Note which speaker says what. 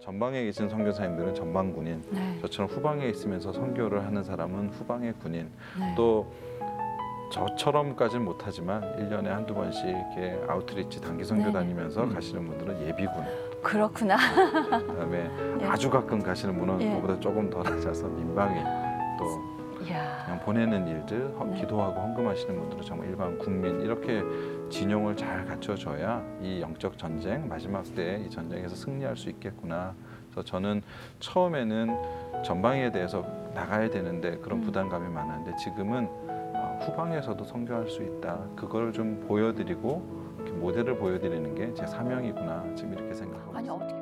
Speaker 1: 전방에 계신 선교사님들은 전방 군인,
Speaker 2: 네.
Speaker 1: 저처럼 후방에 있으면서 선교를 하는 사람은 후방의 군인,
Speaker 2: 네.
Speaker 1: 또 저처럼까지는 못하지만 일년에 한두 번씩 이렇게 아우트리치 단기 선교
Speaker 2: 네.
Speaker 1: 다니면서
Speaker 3: 음.
Speaker 1: 가시는 분들은 예비군,
Speaker 2: 그렇구나.
Speaker 1: 그다음에
Speaker 2: 예.
Speaker 1: 아주 가끔 가시는 분은
Speaker 2: 예.
Speaker 1: 그보다 조금 덜 하셔서 민방위, 또. 그냥 보내는 일들, 허-
Speaker 2: 네.
Speaker 1: 기도하고 헌금하시는 분들은 정말 일반 국민 이렇게 진용을 잘 갖춰줘야 이 영적 전쟁 마지막 때 이 전쟁에서 승리할 수 있겠구나. 그래서 저는 처음에는 전방에 대해서 나가야 되는데 그런
Speaker 2: 음.
Speaker 1: 부담감이 많았는데 지금은 어, 후방에서도 선교할 수 있다. 그걸 좀 보여드리고 이렇게 모델을 보여드리는 게 제 사명이구나. 지금 이렇게 생각하고 있습니다.